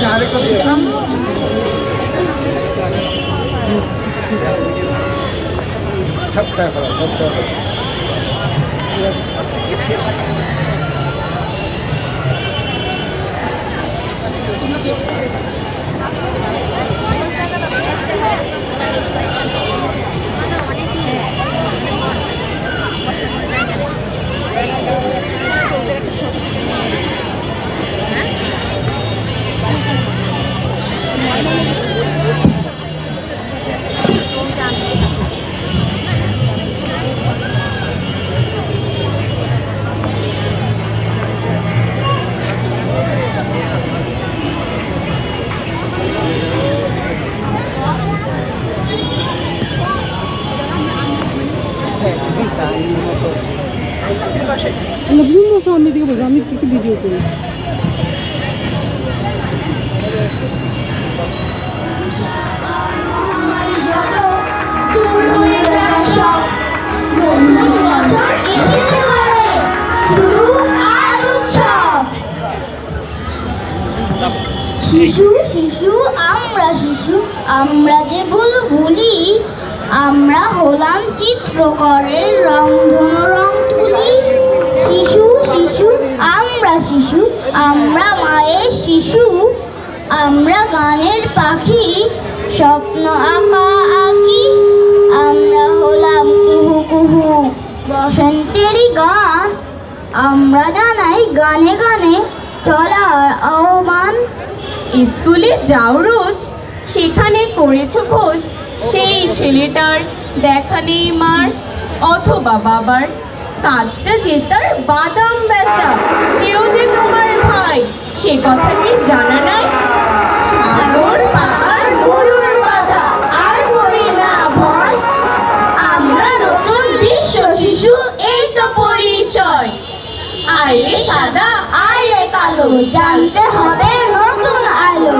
আচ্ছা আরেকটা দিয়েছিলাম সবটাই ভালো সবটাই ভালো বিভিন্ন সামনে দিকে বসে আমি কি ভিডিও করি শিশু শিশু, আমরা শিশু, আমরা যে বুলবুলি, আমরা হলাম চিত্রকরের রংধনু রং তুলি শিশু শিশু, আমরা শিশু, আমরা মায়ের শিশু, আমরা গানের পাখি, স্বপ্ন আঁকা আঁকি। আমরা জানাই গানে গানে চলার আহ্বান। স্কুলে যাও রোজ, সেখানে করেছ খোঁজ, সেই ছেলেটার দেখা নেই মার, অথবা বাবার। কাজটা যে তার বাদাম বেচা, সেও যে তোমার ভাই, সে কথা কি জানা নাই? চাইলে সাদা আইলে কালো। জানতে হবে নতুন আলো।